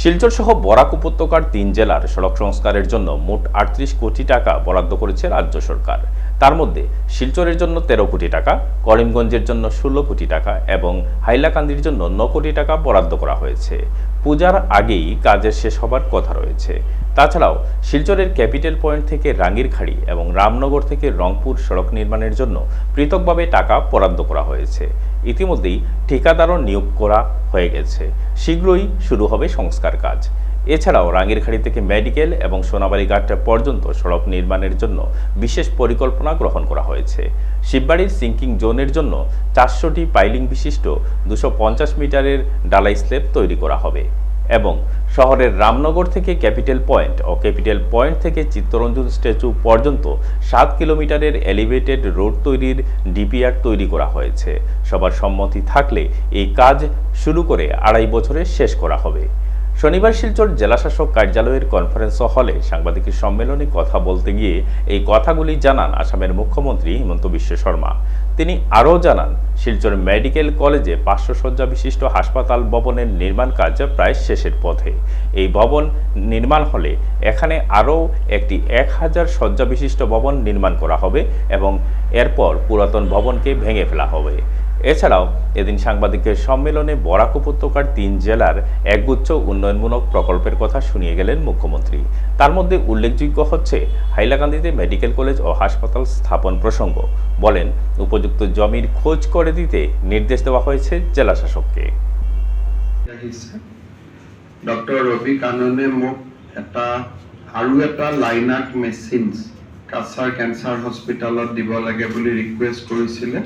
শিলচর সহ বরাক উপত্যকার তিন জেলার সড়ক সংস্কারের জন্য মোট আটত্রিশ কোটি টাকা বরাদ্দ করেছে রাজ্য সরকার। তার মধ্যে শিলচরের জন্য তেরো কোটি টাকা, করিমগঞ্জের জন্য ষোলো কোটি টাকা এবং হাইলাকান্দির জন্য ন কোটি টাকা বরাদ্দ করা হয়েছে। পূজার আগেই কাজের শেষ হবার কথা রয়েছে। তাছাড়াও শিলচরের ক্যাপিটাল পয়েন্ট থেকে রাঙ্গিরখাড়ি এবং রামনগর থেকে রংপুর সড়ক নির্মাণের জন্য পৃথকভাবে টাকা বরাদ্দ করা হয়েছে। ইতিমধ্যেই ঠিকাদারও নিয়োগ করা হয়ে গেছে। শীঘ্রই শুরু হবে সংস্কার কাজ। এছাড়াও রাঙ্গিরখাড়ি থেকে মেডিকেল এবং সোনাবাড়ি ঘাট পর্যন্ত সড়ক নির্মাণের জন্য বিশেষ পরিকল্পনা গ্রহণ করা হয়েছে। শিববাড়ির সিঙ্কিং জোনের জন্য চারশোটি পাইলিং বিশিষ্ট দুশো মিটারের ডালাই স্লেপ তৈরি করা হবে। এবং শহরের রামনগর থেকে ক্যাপিটাল পয়েন্ট ও ক্যাপিটাল পয়েন্ট থেকে চিত্তরঞ্জন স্ট্যাচু পর্যন্ত সাত কিলোমিটারের এলিভেটেড রোড তৈরির ডিপিআর তৈরি করা হয়েছে। সবার সম্মতি থাকলে এই কাজ শুরু করে আড়াই বছরে শেষ করা হবে। শনিবার শিলচর জেলাশাসক কার্যালয়ের কনফারেন্স হলে সাংবাদিকের সম্মেলনে কথা বলতে গিয়ে এই কথাগুলি জানান আসামের মুখ্যমন্ত্রী হিমন্ত বিশ্ব শর্মা। তিনি আরও জানান শিলচর মেডিকেল কলেজে পাঁচশো শয্যা বিশিষ্ট হাসপাতাল ভবনের নির্মাণ কাজ প্রায় শেষের পথে। এই ভবন নির্মাণ হলে এখানে আরও একটি এক হাজার শয্যা বিশিষ্ট ভবন নির্মাণ করা হবে এবং এরপর পুরাতন ভবনকে ভেঙে ফেলা হবে। এছাড়াও এদিন সাংবাদিকের সম্মেলনে বরাক উপত্যকার তিন জেলার একগুচ্ছ উন্নয়নমূলক প্রকল্পের কথা শুনিয়ে গেলেন মুখ্যমন্ত্রী। তার মধ্যে উল্লেখযোগ্য হচ্ছে হাইলাকান্দিতে মেডিকেল কলেজ ও হাসপাতাল স্থাপন প্রসঙ্গ। বলেন, উপযুক্ত জমির খোঁজ করে দিতে নির্দেশ দেওয়া হয়েছে জেলা শাসককে ডক্টৰ ৰবি কাননে মোক এটা আৰু এটা লাইনাক মেচিনছ কাছাৰ কেঞ্চাৰ দিব লাগে বুলি ৰিকুৱেষ্ট কৰিছিলে।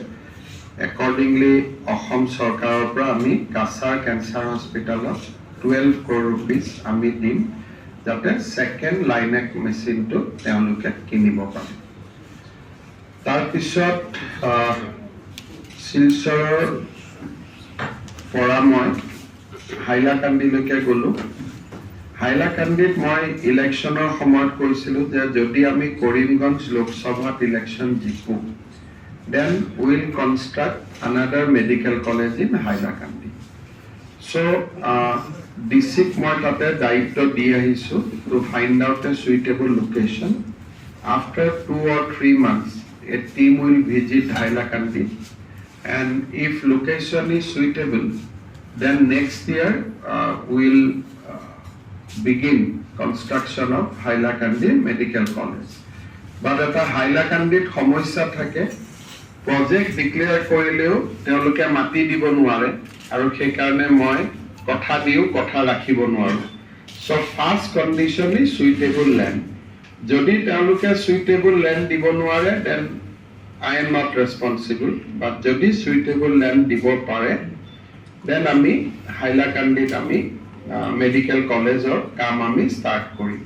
একৰ্ডিংলি অসম চৰকাৰৰ পৰা আমি কাছাৰ কেঞ্চাৰ হস্পিটেলত টুৱেল্ভ ক্ৰ'ৰ ৰুপিজ আমি দিম, যাতে ছেকেণ্ড লাইনেক মেচিনটো তেওঁলোকে কিনিব পাৰে। তাৰপিছত শিলচৰৰ পৰা মই হাইলাকান্দিলৈকে গ'লো। হাইলাকান্দিত মই ইলেকশ্যনৰ সময়ত কৈছিলোঁ যে যদি আমি কৰিমগঞ্জ লোকসভাত election Ziko then will construct another medical college in Hailakandi so' D চিক মই তাতে দায়িত্ব দি আহিছোঁ to find out a suitable location after two or three months a team will visit Hailakandi location is suitable, then next year uh, we'll uh, begin construction of Hailakandi Medical College. But এটা হাইলাকান্দিত সমস্যা থাকে project declare কৰিলেও তেওঁলোকে মাটি দিব নোৱাৰে আৰু সেইকাৰণে মই কথা দিও কথা ৰাখিব নোৱাৰোঁ। So' first condition is suitable land যদি তেওঁলোকে চুইটেবল লেণ্ড দিব নোৱাৰে then I am not responsible but যদি চুইটেবল লেণ্ড দিব পাৰে দেন আমি হাইলাকান্দিত আমি মেডিকেল কলেজৰ কাম আমি ষ্টাৰ্ট কৰিম।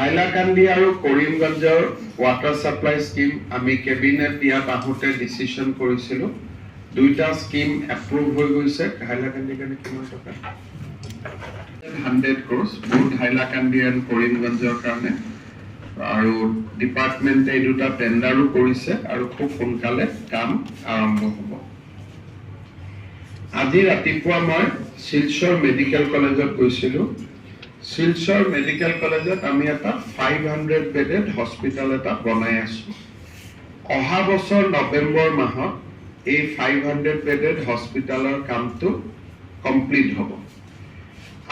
হাইলাকান্দি আৰু কৰিমগঞ্জৰ ৱাটাৰ ছাপ্লাই স্কিম আমি কেবিনেট ইয়াত আহোঁতে ডিচিশ্যন কৰিছিলোঁ। দুইটা স্কিম এপ্ৰুভ হৈ গৈছে। হাইলাকান্দিৰ কাৰণে কিমান টকা? হাণ্ড্ৰেড ক্ৰ'ৰ্ছ বহুত হাইলাকান্দি এণ্ড কৰিমগঞ্জৰ কাৰণে। আৰু ডিপাৰ্টমেণ্টে এই দুটা টেণ্ডাৰো কৰিছে আৰু খুব সোনকালে কাম আৰম্ভ হ'ব। আজি ৰাতিপুৱা মই শিলচৰ মেডিকেল কলেজত গৈছিলোঁ। শিলচৰ মেডিকেল কলেজত আমি এটা ফাইভ হাণ্ড্ৰেড বেডেড হস্পিটেল এটা বনাই আছোঁ। অহা বছৰ নৱেম্বৰ মাহত এই ফাইভ হাণ্ড্ৰেড বেডেড হস্পিটেলৰ কামটো কমপ্লিট হ'ব।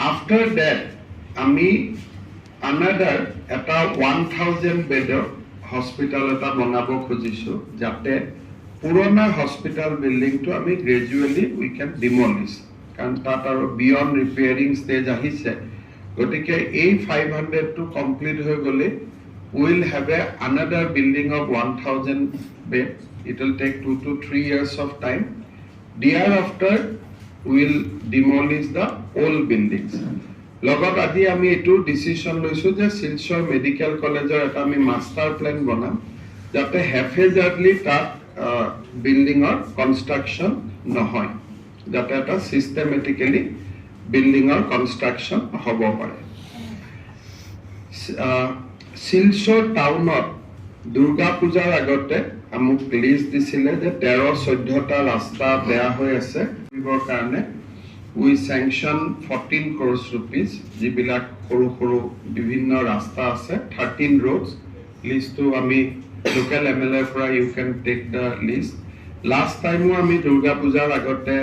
আফটাৰ ডেট আমি আনাডাৰ এটা ওৱান থাউজেণ্ড বেডৰ হস্পিটেল এটা বনাব খুজিছোঁ, যাতে পুৰণা হস্পিটেল বিল্ডিংটো আমি গ্ৰেজুৱেলি উই কেন ডিমলিছ কাৰণ তাত আৰু বিয়ণ্ড ৰিপেয়াৰিং ষ্টেজ আহিছে। গতিকে এই ফাইভ হাণ্ড্ৰেডটো কমপ্লিট হৈ গ'লে will have a another building of one thousand bed it will take two to three years of time thereafter will demolish the old buildings লগত আজি আমি এইটো ডিচিশ্যন লৈছোঁ যে শিলচৰ মেডিকেল কলেজৰ এটা আমি মাষ্টাৰ প্লেন বনাম, যাতে হেফেজাৰ্ডলি তাত বিল্ডিঙৰ কনষ্ট্ৰাকশ্যন নহয়, যাতে এটা ছিষ্টেমেটিকেলি বিল্ডিঙৰ কনষ্ট্ৰাকশ্যন হ'ব পাৰে। শিলচৰ টাউনত দুৰ্গা পূজাৰ আগতে মোক লিষ্ট দিছিলে যে তেৰ চৈধ্যটা ৰাস্তা বেয়া হৈ আছে কৰিবৰ কাৰণে we sanction fourteen crores rupees যিবিলাক সৰু সৰু বিভিন্ন ৰাস্তা আছে থাৰ্টিন ৰোডছ লিষ্টটো আমি লোকেল এম এল এৰ পৰা ইউ কেন টেক দ্য লিষ্ট লাষ্ট টাইমো আমি দুৰ্গা পূজাৰ আগতে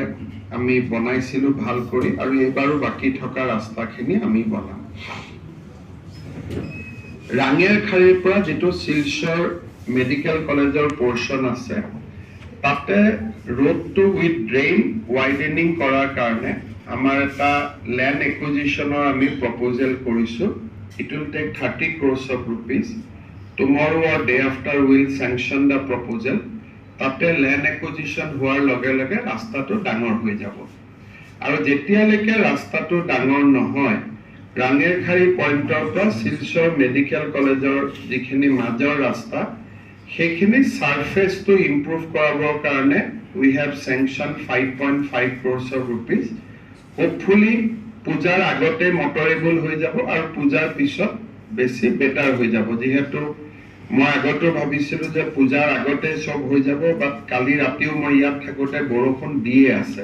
আমি বনাইছিলোঁ ভালো কৰি আৰু এইবাৰো বাকী থকা ৰাস্তাখিনি আমি বনাম। ৰাঙিয়াৰখাৰীৰ পৰা যিটো শিলচৰ মেডিকেল কলেজৰ পৰ্চন আছে, তাতে ৰোডটো উইথ ড্ৰেইন ৱাইডেনিং কৰাৰ কাৰণে আমাৰ এটা লেণ্ড একুজিশ্যনৰ আমি প্ৰপ'জেল কৰিছোঁ। It will take thirty crores of rupees tomorrow' or day after will sanction the proposal তাতে লেণ্ড একুজিশ্যন হোৱাৰ লগে লগে ৰাস্তাটো ডাঙৰ হৈ যাব। আৰু যেতিয়ালৈকে ৰাস্তাটো ডাঙৰ নহয় ৰাঙেৰখাৰী পইণ্টৰ পৰা শিলচৰ মেডিকেল কলেজৰ যিখিনি মাজৰ ৰাস্তা, সেইখিনি ছাৰফেচটো ইম্প্ৰুভ কৰাবৰ কাৰণে we have sanction five point five crores of rupees hopefully পূজাৰ আগতে মটৰেবল হৈ যাব আৰু পূজাৰ পিছত বেছি বেটাৰ হৈ যাব, যিহেতু মই আগতো ভাবিছিলোঁ যে পূজাৰ আগতে চব হৈ যাব বাট কালি ৰাতিও মই ইয়াত থাকোঁতে বৰষুণ দিয়ে আছে।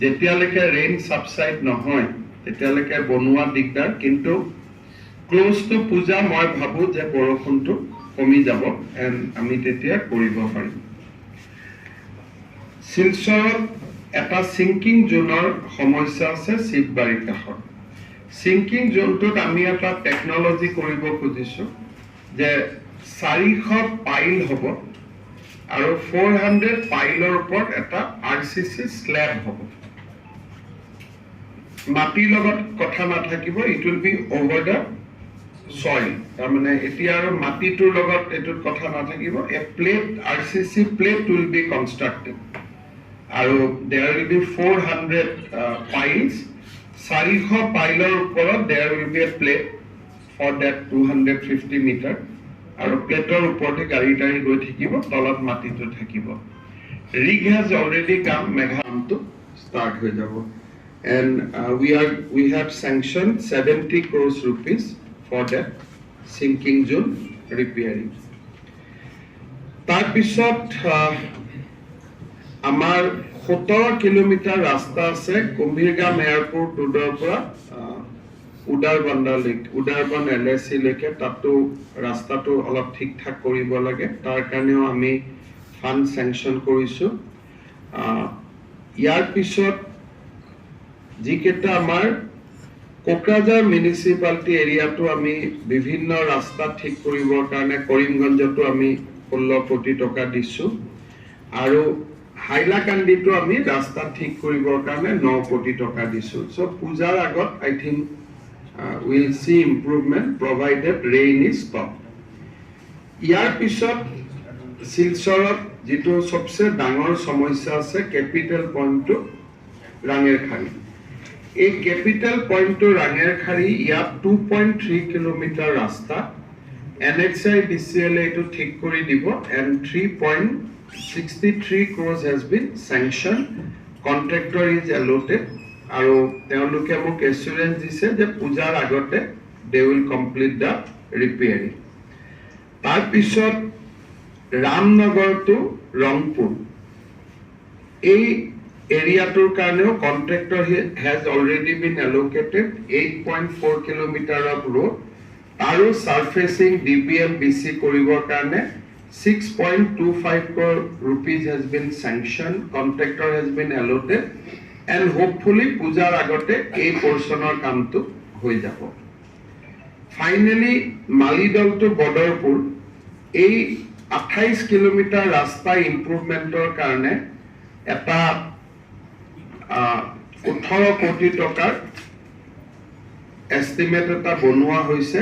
যেতিয়ালৈকে ৰেইন ছাবচাইড নহয়, তেতিয়ালৈকে বনোৱা দিগদাৰ, কিন্তু ক্ল'জ টু পূজা মই ভাবোঁ যে বৰষুণটো কমি যাব এণ্ড আমি তেতিয়া কৰিব পাৰিম। শিলচৰত এটা ছিংকিং জোনৰ সমস্যা আছে শিৱবাৰীৰ কাষত। ছিংকিং জোনটোত আমি এটা টেকনলজি কৰিব খুজিছোঁ, যে চাৰিশ পাইল হ'ব আৰু ফ'ৰ হাণ্ড্ৰেড পাইলৰ ওপৰত এটা আৰ চি চি শ্লেব হ'ব। মাটিৰ লগত কথা নাথাকিব it will be over the soil তাৰমানে এতিয়া আৰু মাটিটোৰ লগত এইটোত কথা নাথাকিব a plate R C C plate will be constructed আৰু there will be four hundred piles চাৰিশ পাইলৰ ওপৰত there will be a plate for that two hundred fifty metre আৰু প্লেটৰ ওপৰতে গাড়ী টাড়ী গৈ থাকিব, তলত মাটিটো থাকিব। ৰিগ হেজ অলৰেডি কাম মেঘামটো ষ্টাৰ্ট হৈ যাব। And we are we have sanction seventy crores rupees for that sinking zone repairing তাৰপিছত আমাৰ সোতৰ কিলোমিটাৰ ৰাস্তা আছে, কুম্ভীৰগাম এয়াৰপোৰ্ট ৰোডৰ পৰা উদাৰবন্দালৈকে উদাৰবন এল এ চিলৈকে তাতো ৰাস্তাটো অলপ ঠিক ঠাক কৰিব লাগে। তাৰ কাৰণেও আমি ফাণ্ড চেংচন কৰিছোঁ। ইয়াৰ পিছত যিকেইটা আমাৰ কোকৰাঝাৰ মিউনিচিপালিটি এৰিয়াটো আমি বিভিন্ন ৰাস্তা ঠিক কৰিবৰ কাৰণে কৰিমগঞ্জতো আমি ষোল্ল কোটি টকা দিছোঁ। আৰু হাইলাকান্দিতো আমি ৰাস্তা ঠিক কৰিবৰ কাৰণে ন কোটি টকা দিছোঁ। চ' পূজাৰ আগত I think will see improvement provided rain is stop ইয়াৰ পিছত শিলচৰত যিটো চবচে ডাঙৰ সমস্যা আছে কেপিটেল পইণ্টটো ৰাঙেৰখাৰী। এই কেপিটেল পইণ্টটো ৰাঙেৰখাৰী, ইয়াত টু পইণ্ট থ্ৰী কিলোমিটাৰ ৰাস্তা। N H I D C L এইটো ঠিক কৰি দিব and three point sixty three crores has been sanction contractor is allotted আৰু তেওঁলোকে মোক এচুৰেঞ্চ দিছে যে পূজাৰ আগতে they will complete the repairing তাৰপিছত ৰামনগৰ টু ৰংপুৰ। এই এৰিয়াটোৰ কাৰণেও contractor has already been allocated eight point four kilometre of road আৰু surfacing D B M B C কৰিবৰ কাৰণে six point two five rupees has been sanction contractor has been allotted and hopefully পূজাৰ আগতে এই পৰ্চনৰ কামটো হৈ যাব। Finally Malidal to Badarpur. এই আঠাইছ কিলোমিটাৰ ৰাস্তা ইম্প্ৰুভমেণ্টৰ কাৰণে এটা ওঠৰ কোটি টকাৰ এষ্টিমেট এটা বনোৱা হৈছে।